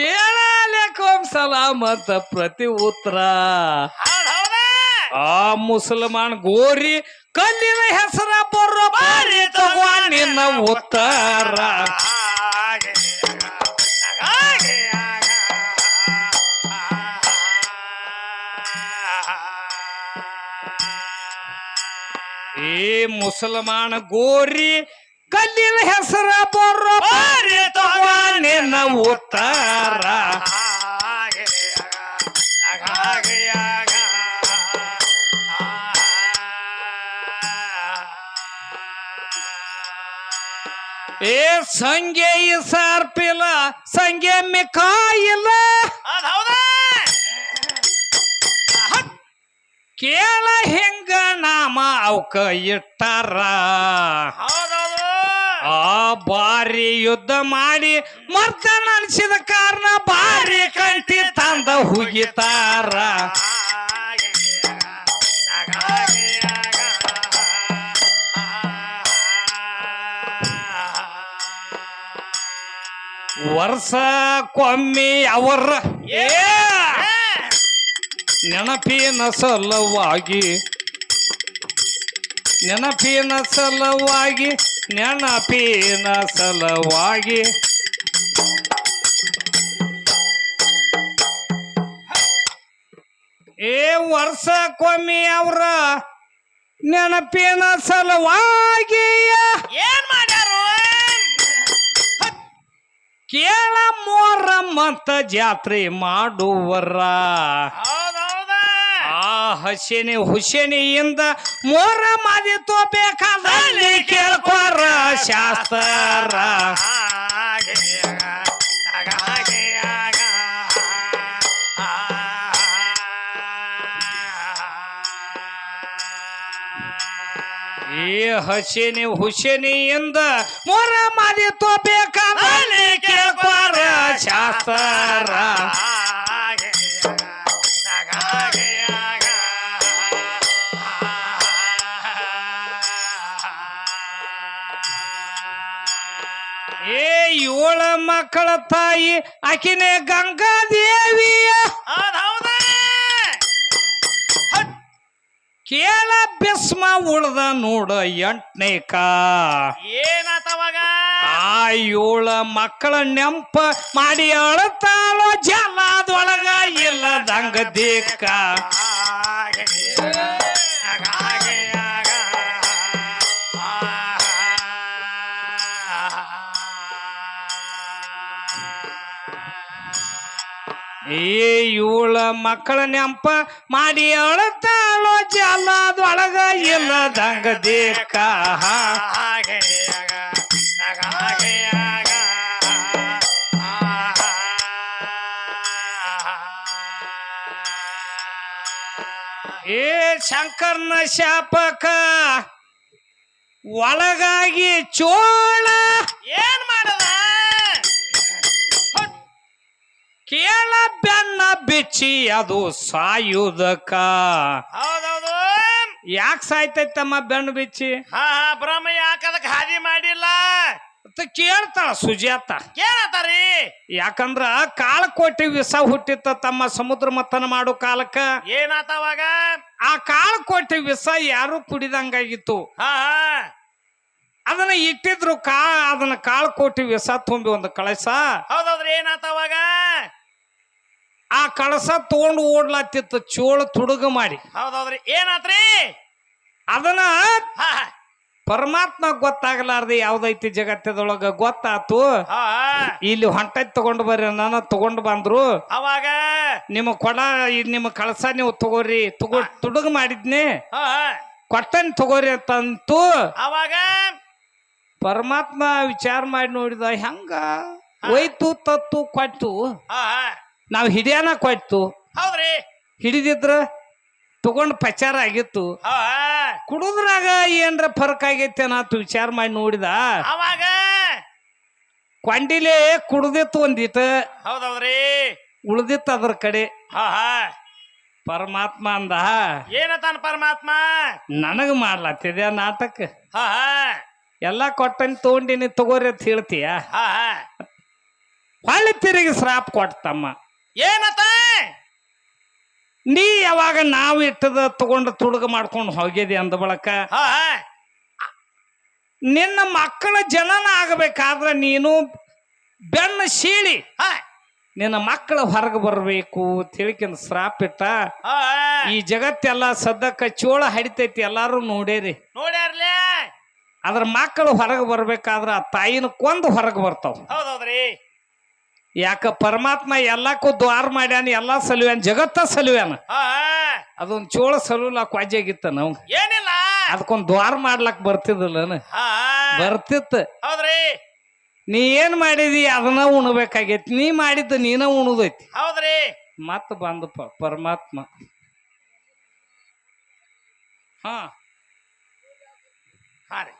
ಕೇಳಲೇಕೋಂ ಮತ್ತ ಪ್ರತಿ ಉತ್ತರ. ಆ ಮುಸಲ್ಮಾನ್ ಗೋರಿ ಕಲ್ಲಿನ ಹೆಸರ ಬರೋ ಬಾರಿ ತಗೋ ನಿನ್ನ ಉತ್ತರ. ಏ ಮುಸಲ್ಮಾನ ಗೋರಿ ಕಲ್ಲಿನ ಹೆಸರ ಬರೋ ನಿನ್ನ ಉತ್ತರ. ಏ ಸಂಗೆ ಈ ಸಾರ್ಪಿಲ್ಲ ಸಂಗೆ ಹೌದಾ. ಕೇಳ ಹೆಂಗ ನಾಮ ಅವಕ ಇಟ್ಟಾರ. ಆ ಬಾರಿ ಯುದ್ಧ ಮಾಡಿ ಮರ್ತ ನಡೆಸಿದ ಕಾರಣ ಬಾರಿ ಕಂಟಿ ತಂದ ಹುಗಿತಾರ. ಹಾಗೆ ಹಾಗೆ ವರ್ಷ ಕೊಮ್ಮಿ ಅವರ ನೆನಪಿನ ಸಲುವಾಗಿ ನೆನಪಿನ ಸಲುವಾಗಿ ನೆನಪಿನ ಸಲವಾಗಿ. ಏ ವರ್ಷಕ್ಕೊಮ್ಮೆ ಅವರ ನೆನಪಿನ ಸಲುವಾಗಿ ಏನ್ ಮಾಡ್ಯಾರು? ಕೇಳ ಮೋರಮ್ಮಂತ ಜಾತ್ರೆ ಮಾಡುವರ. ಹಸಿನಿ ಹುಸೇನಿಯಿಂದ ಮೋರ ಮಾದಿ ತೋಬೇಕಾದ ಕೇಳ್ಕೊರ ಶಾಸ್ತ್ರ. ಈ ಹಸಿನಿ ಹುಸೇನಿಯಿಂದ ಮೋರ ಮಾದಿ ತೋಬೇಕಾದ ಕೇಳ್ಕೊರ ಶಾಸ್ತ್ರ. ಏಳ ಮಕ್ಕಳ ತಾಯಿ ಆಕಿನೇ ಗಂಗಾದೇವಿಯ. ಕೇಳ ಭಸ್ಮ ಉಳ್ದ ನೋಡ ಎಂಟನೇ ಕಾ. ಏನತವಾಗ ಆ ಏಳ ಮಕ್ಕಳ ನೆಂಪ ಮಾಡಿ ಅಳತಾಳೋ ಜಲದೊಳಗ ಇಲ್ಲದಂಗ ದೇಕ್ಕ ಮಕ್ಕಳ ನೆಂಪ ಮಾಡಿ ಅಳತಾಳೋ ಜಲದೊಳಗ ಇಲ್ಲದಂಗ ದೇಕ ಏ ಶಂಕರ್ನ ಶಾಪಕ ಒಳಗಾಗಿ ಚೋಳ. ಏನ್ ಮಾಡದ? ಕೇಳ ಬೆನ್ನ ಬಿಚ್ಚಿ ಅದು ಸಾಯುವುದಕ್ಕ. ಹೌದೌದು. ಯಾಕೆ ಸಾಯ್ತೈತಮ್ಮ ಬೆನ್ನು ಬಿಚ್ಚಿ? ಹಾ ಹಾ ಬ್ರಹ್ಮ ಯಾಕ ಅದಕ್ಕೆ ಹಾದಿ ಮಾಡಿಲ್ಲ? ಅಂತ ಕೇಳ್ತಾಳ ಸುಜಾತ. ಕೇಳತಾರಿ. ಯಾಕಂದ್ರ ಕಾಳಕೋಟಿ ವಿಷ ಹುಟ್ಟಿತ್ತ ತಮ್ಮ ಸಮುದ್ರ ಮಥನ ಮಾಡೋ ಕಾಲಕ್ಕ. ಏನಾತವಾಗ ಆ ಕಾಳಕೋಟಿ ವಿಷ ಯಾರು ಕುಡಿದಂಗಾಗಿತ್ತು? ಹಾ ಹಾ. ಅದನ್ನ ಇಟ್ಟಿದ್ರು ಕಾ ಅದನ್ನ ಕಾಳಕೋಟಿ ವಿಷ ತುಂಬಿ ಒಂದು ಕಳಸ. ಹೌದೌದ್ರಿ ಏನಾತವಾಗ ಆ ಕಳಸ ತಗೊಂಡು ಓಡ್ಲಾತಿತ್ತು ಚೋಳ ತುಡುಗ ಮಾಡಿ. ಹೌದೌದ್ರಿ. ಏನಾತ್ರಿ? ಅದನ್ನ ಪರಮಾತ್ಮ ಗೊತ್ತಾಗಲಾರ್ದೆ ಯಾವ್ದೈತಿ ಜಗತ್ತದೊಳಗ ಗೊತ್ತಾತು. ಇಲ್ಲಿ ಹೊಂಟೈತ್ ತಗೊಂಡು ಬರ್ರಿ ನನ್ನ ತಗೊಂಡು ಬಂದ್ರು. ಅವಾಗ? ನಿಮ್ಮ ಕೊಡ ನಿಮ್ಮ ಕಳಸ ನೀವು ತಗೋರಿ ತಗೋ ತುಡುಗ ಮಾಡಿದ್ನಿ. ಕೊಟ್ಟನ್ ತಗೋರಿ ಅಂತಂತು. ಅವಾಗ? ಪರಮಾತ್ಮ ವಿಚಾರ ಮಾಡಿ ನೋಡಿದ ಹೆಂಗ? ಒಯ್ತು ತತ್ತು ಕೊಟ್ಟು. ನಾವು ಹಿಡಿಯನ ಕೊಟ್ಟು ಹೌದ್ರಿ. ಹಿಡಿದಿದ್ರ ತಗೊಂಡ್ ಪಚಾರ ಆಗಿತ್ತು. ಹಾ. ಹಾ. ಕುಡುದ್ರಾಗ ಏನ್ರ ಫರ್ಕ್ ಆಗೈತೆ ಅನ್ನತ್ತು ವಿಚಾರ ಮಾಡಿ ನೋಡಿದ. ಅವಾಗ? ಕೊಂಡಿಲೇ ಕುಡ್ದಿತ್ತು ಒಂದಿಟ. ಹೌದೌದ್ರಿ. ಉಳ್ದಿತ್ತು ಅದ್ರ ಕಡೆ. ಹಾ ಹಾ. ಪರಮಾತ್ಮ ಅಂದ. ಏನತಾನ ಪರಮಾತ್ಮ? ನನಗ ಮಾಡ್ಲತ್ತಿದೆ ನಾಟಕ? ಹಾ ಹಾ. ಎಲ್ಲಾ ಕೊಟ್ಟನ್ ತಗೊಂಡಿನಿ ತಗೋರಿ ಅಂತ ಹೇಳ್ತೀಯ? ಹಾ ಹಾ. ಹೊಳ್ಳಿ ತಿರುಗಿ ಶ್ರಾಪ್ ಕೊಟ್ಟಮ್ಮ ಏನತ ನೀ ಯಾವಾಗ ನಾವು ಇಟ್ಟದ ತಗೊಂಡು ತುಡುಗ ಮಾಡ್ಕೊಂಡು ಹೋಗಿದಿ ಅಂದ ಬಳಕ? ನಿನ್ನ ಮಕ್ಕಳ ಜನನ ಆಗಬೇಕಾದ್ರೆ ನೀನು ಬೆನ್ನ ಸೀಳಿ. ನಿನ್ನ ಮಕ್ಕಳು ಹೊರಗೆ ಬರಬೇಕು ತಿಳಿಕಿನ ಶ್ರಾಪ್ ಇಟ್ಟ. ಈ ಜಗತ್ತೆಲ್ಲ ಸದ್ದಕ್ಕ ಚೋಳ ಹಡಿತೈತಿ ಎಲ್ಲಾರು ನೋಡೇರಿ. ನೋಡ್ಯಾರ್ಲಿ? ಅದ್ರ ಮಕ್ಕಳು ಹೊರಗೆ ಬರ್ಬೇಕಾದ್ರ ಆ ತಾಯಿನ ಕೊಂದು ಹೊರಗೆ ಬರ್ತಾವ. ಹೌದೌದ್ರಿ. ಯಾಕ ಪರಮಾತ್ಮ ಎಲ್ಲಕ್ಕೂ ದ್ವಾರ ಮಾಡ್ಯಾನ ಎಲ್ಲಾ ಸಲುವ್ಯಾನ ಜಗತ್ತ ಸಲುವ್ಯಾನ ಅದೊಂದ್ ಚೋಳ ಸಲುಲಾಕ್ ವಾಜ್ಯಾಗಿತ್ತ ನಾವು ಏನಿಲ್ಲ. ಅದಕ್ಕೊಂದ್ ದ್ವಾರ ಮಾಡ್ಲಕ್ ಬರ್ತಿದ್ದಿಲ್ಲ ಹಾ ಬರ್ತಿತ್ತ. ಹೌದ್ರಿ. ನೀ ಏನ್ ಮಾಡಿದಿ ಅದನ್ನ ಉಣ್ಬೇಕಾಗೈತಿ. ನೀ ಮಾಡಿದ್ದ ನೀನ ಉಣುದೈತಿ. ಹೌದ್ರಿ. ಮತ್ತ ಬಂದಪ್ಪ ಪರಮಾತ್ಮ. ಹಾ. ಹಾ ರೀ.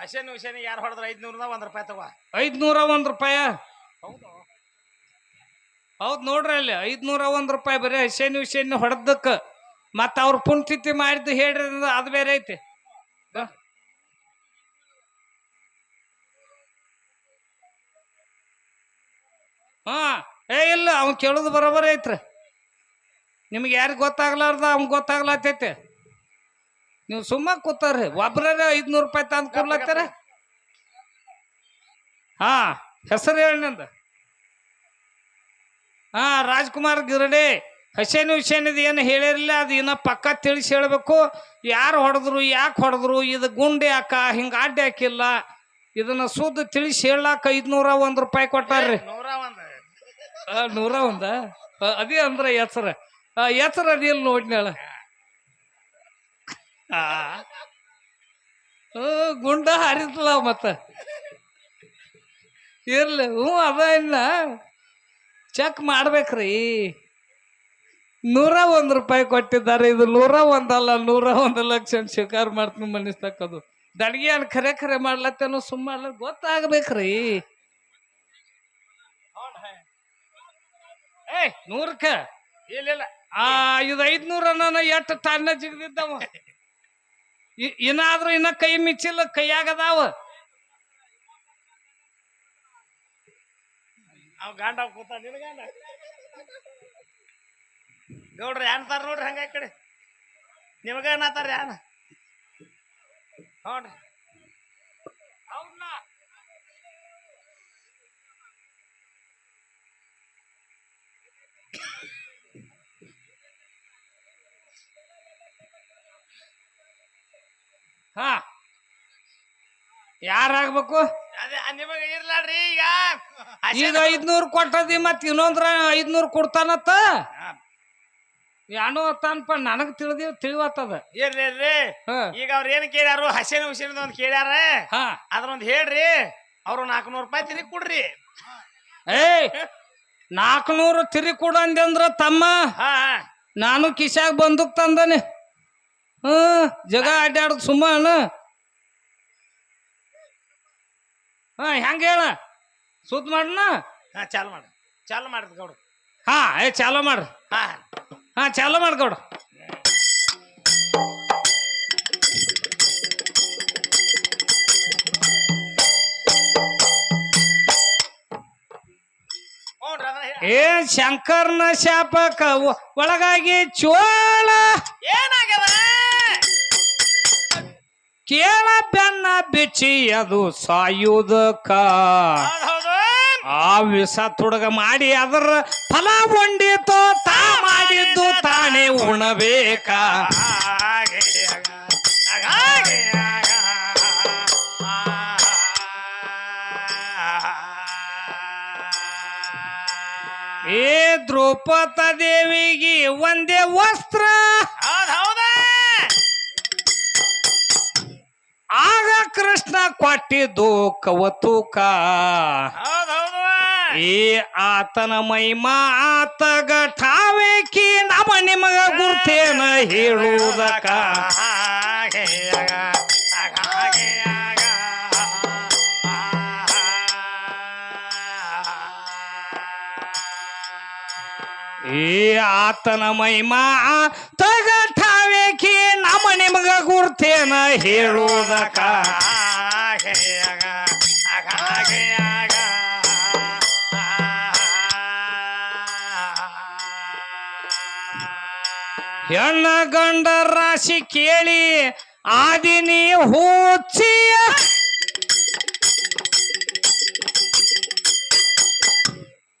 ಹಸೆನ್ ಹುಸೇನಿ ಯಾರು ಹೊಡೆದ್ರ? ಐದ್ನೂರದ ಒಂದ್ ರೂಪಾಯಿ ತಗೋ. ಐದ್ನೂರ ಒಂದ್ ರೂಪಾಯ? ಹೌದ್. ನೋಡ್ರಿ ಅಲ್ಲಿ ಐದ್ನೂರ ಒಂದ್ ರೂಪಾಯಿ ಬರೀ ಹಸೇನಿ ಹುಸೇನಿ ಹೊಡೆದಕ್ಕ ಮತ್ತ ಅವ್ರ ಪುಣ್ಯತಿಥಿ ಮಾಡಿದ್ದು ಹೇಳ್ರಿ ಅದು ಬೇರೆ ಐತಿ. ಹಾ ಏ ಇಲ್ಲ ಅವ್ನ್ ಕೇಳೋದು ಬರೋಬರ ಐತ್ರಿ. ನಿಮ್ಗೆ ಯಾರಿಗೆ ಗೊತ್ತಾಗ್ಲಾರ್ದ ಅವ್ನ್ ಗೊತ್ತಾಗ್ಲತ್ತೈತಿ ನೀವು ಸುಮ್ಮ ಕೂತಾರ್ರಿ ಒಬ್ರೇ ಐದ್ನೂರು ರೂಪಾಯಿ ತಂದು ಕೊಡ್ಲತ್ತಾರ? ಹಾ. ಹೆಸರು ಹೇಳಿನಂದ ಹಾ ರಾಜ್ಕುಮಾರ್ ಗಿರಡೆ ಹಸೇನು ಹುಸೇನಿದ್ ಏನು ಹೇಳಿರಲಿಲ್ಲ ಅದು ಇನ್ನ ಪಕ್ಕ ತಿಳಿಸಿ ಹೇಳ್ಬೇಕು. ಯಾರು ಹೊಡೆದ್ರು ಯಾಕೆ ಹೊಡೆದ್ರು ಇದು ಗುಂಡೆ ಯಾಕ ಹಿಂಗೆ ಅಡ್ಡಿ ಹಾಕಿಲ್ಲ. ಇದನ್ನ ಸುದ್ದ ತಿಳಿಸಿ ಹೇಳಾಕ ಐದ್ನೂರ ಒಂದ್ ರೂಪಾಯಿ ಕೊಟ್ಟಾರ್ರಿ. ನೂರ ಒಂದ್. ಅದೇ ಅಂದ್ರ ಎಚ್ಚರ ಎಚ್ಚರ ಅದಿಲ್ಲ ನೋಡ್ನಾಳ ಗುಂಡ ಹಾರಿದ್ಲ ಮತ್ತ? ಇರ್ಲಿ ಹ್ಞೂ ಅದ ಇನ್ನ. ಚೆಕ್ ಮಾಡ್ಬೇಕ್ರಿ. ನೂರ ಒಂದು ರೂಪಾಯಿ ಕೊಟ್ಟಿದ್ದಾರೆ. ಇದು ನೂರ ಒಂದಲ್ಲ ನೂರ ಒಂದು ಲಕ್ಷ ಸ್ವೀಕಾರ ಮಾಡ್ತೀನಿ ಮನಿಸ್ತಕ್ಕದು ದಡ್ಗೆ ಅಲ್ಲಿ ಖರೆ ಖರೆ ಮಾಡ್ಲತ್ತೇನೋ ಸುಮ್ಮ ಗೊತ್ತಾಗ್ಬೇಕ್ರಿ. ಏಯ್ ನೂರಕ್ಕ? ಇಲ್ಲ ಆ ಇದು ಐದ್ನೂರ ನಾನು ಎಷ್ಟು ತಾನ ಜಿಗ್ದಿದ್ದವ? ಇನ್ನಾದ್ರೂ ಇನ್ನ ಕೈ ಮಿಚ್ಚಿಲ್ಲ ಕೈಯಾಗದಾವ? ಅವ್ ಗಂಡ ಕೂತ ನಿನ್ ಗಂಡ? ಗೌಡ್ರ ಏನ್ತಾರ ನೋಡ್ರಿ ಹಂಗ ಕಡೆ? ನಿಮಗ ಏನತ್ತಾರ ಯಾನ? ನೋಡ್ರಿ ಹಾ ಯಾರಾಗ್ಬೇಕು? ಅದೇ ನಿಮಗ ಇರ್ಲಾಡ್ರಿ ಈಗ. ಈಗ ಐದ್ನೂರು ಕೊಟ್ಟದಿ ಮತ್ ಇನ್ನೊಂದ್ರ ಐದ್ನೂರು ಕೊಡ್ತಾನತ್ತ? ಏನೋ ಅತ್ತಾನಪ್ಪ ನನಗ್ ತಿಳಿದಿ ತಿಳಿವತ್ತದ. ಇರ್ಲಿ ಈಗ ಅವ್ರ ಏನ್ ಕೇಳ್ಯಾರು? ಹಸೇನ ಹುಸಿನ ಒಂದ್ ಕೇಳ್ಯಾರ? ಹಾ. ಅದ್ರೊಂದ್ ಹೇಳ್ರಿ. ಅವ್ರು ನಾಲ್ಕುನೂರು ರೂಪಾಯಿ ತಿರಿ ಕೊಡ್ರಿ. ಏಯ್ ನಾಲ್ಕುನೂರು ತಿರಿ ಕೊಡು ಅಂದ್ರ ತಮ್ಮ ಹಾ ನಾನು ಕಿಶಾಗ ಬಂದು ತಂದನೆ. ಹ ಜಗ ಅಡ್ಡಾಡೋದು ಸುಮ್ಮನ ಹಾ ಹೆಂಗ ಹೇಳ? ಸುದ್ ಮಾಡ್ನ? ಹಾ ಚಾಲು ಮಾಡ. ಚಾಲು ಮಾಡಿದ್ ಗೌಡ್ರು. ಹಾ ಏ ಚಾಲು ಮಾಡ್ರಿ ಹಾ. ಹಾ ಚಾಲೋ ನೋಡ್ರಿ ಅದನ್ನ ಏ ಶಂಕರ್ನ ಶಾಪಕ ಒಳಗಾಗಿ ಚೋಳ. ಏನಾಗ್ಯದ? ಕೇಳ ಬೆನ್ನ ಬಿಚ್ಚಿ ಅದು ಸಾಯುವುದಕ್ಕ. ಆ ವಿಷ ತುಡುಗ ಮಾಡಿ ಅದರ ಫಲ ಉಂಡಿತು ತಾ ಮಾಡಿದ್ದು ತಾನೇ ಉಣಬೇಕ. ಏ ದ್ರೌಪದ ದೇವಿಗೆ ಒಂದೇ ವಸ್ತ್ರ ಹೌದ್ ಹೌದ ಆಗ ಕೃಷ್ಣ ಕೊಟ್ಟಿದ್ದು ಕವತೂಕ ಈ ಆತನ ಮೈಮಾ ಆತಗ ಠಾವೇಕಿ ನಮ ನಿಮಗ ಗುರ್ತೇನ ಹೇಳುವುದಕ ಈ ಆತನ ಮೈ ಮಾ ತಗಠ ಆತನ ಮೈಮಾ ತಗ ಆಕಿ ನಮ್ಮ ನಿಮಗ ಗುರ್ತೇನ ಹೇಳುವುದಕ್ಕ ಹೆಣ್ಣ ಗಂಡ ರಾಶಿ ಕೇಳಿ ಆದಿನಿ ಹೂಚಿಯ.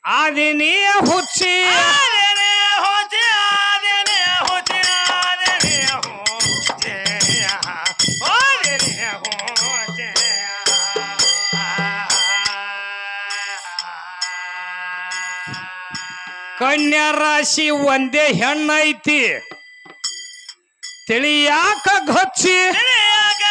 ಆದಿನಿ ಹುಚ್ಚಿಯ ಕನ್ಯಾ ರಾಶಿ ಒಂದೇ ಹೆಣ್ಣೈತಿ ತಿಳಿಯಾಕ ಗಚ್ಚಿ ಆಗ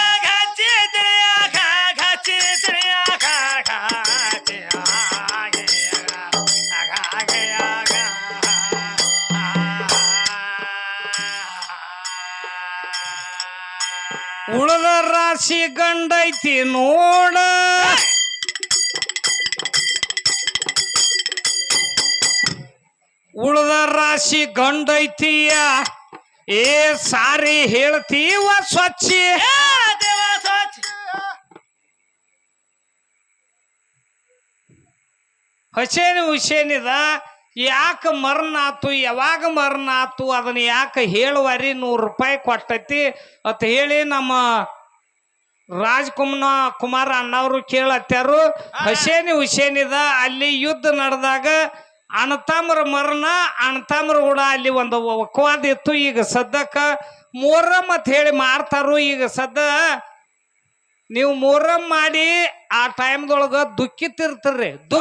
ಉಳದ ರಾಶಿ ಗಂಡೈತಿ ನೋಡ. ಉಳದ ರಾಶಿ ಗಂಡೈತಿಯ? ಏ ಸಾರಿ ಹೇಳ್ತೀವ ಸ್ವಚ್ಛ ಹಸೇನಿ ಹುಸೇನಿದ ಯಾಕೆ ಮರಣ ಆತು ಯಾವಾಗ ಮರಣ ಆತು ಅದನ್ನ ಯಾಕೆ ಹೇಳುವರಿ ನೂರು ರೂಪಾಯಿ ಕೊಟ್ಟೈತಿ? ಅಂತ ಹೇಳಿ ನಮ್ಮ ರಾಜ್ಕುಮನ ಕುಮಾರ ಅಣ್ಣವರು ಕೇಳತ್ತಾರು ಹಸೇನಿ ಹುಸೇನಿದ ಅಲ್ಲಿ ಯುದ್ಧ ನಡೆದಾಗ ಅಣ್ಣತಾಮ್ರ ಮರಣ ಅಣತಾಮ್ರ ಕೂಡ ಅಲ್ಲಿ ಒಂದು ಒಕ್ವಾದ ಇತ್ತು. ಈಗ ಸದ್ಯಕ್ಕ ಮೊಹರಂ ಅಂತ ಹೇಳಿ ಮಾರ್ತಾರು. ಈಗ ಸದ್ದ ನೀವು ಮೊಹರಂ ಮಾಡಿ ಆ ಟೈಮ್ದೊಳಗ ದುಃಖಿತಿರ್ತೀರಿ ದುಃಖ